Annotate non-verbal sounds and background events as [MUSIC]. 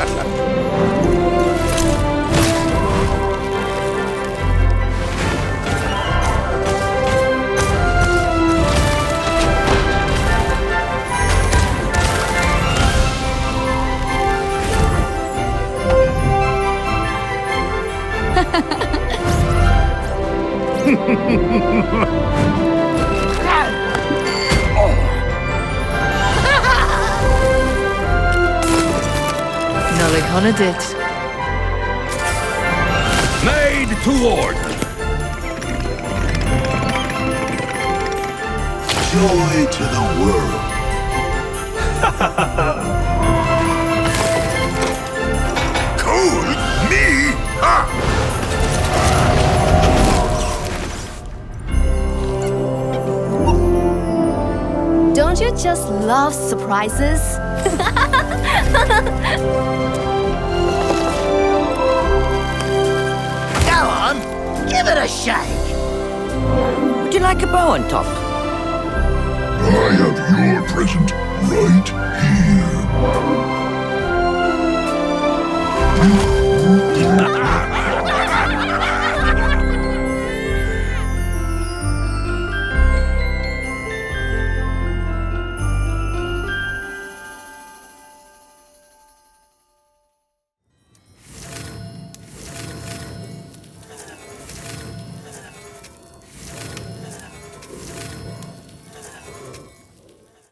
Ha ha ha ha ha! Honored it. Made to order. Joy to the world. [LAUGHS] cool? Me? Ha! Don't you just love surprises? [LAUGHS] give it a shake. Would you like a bow on top? I have your present right here.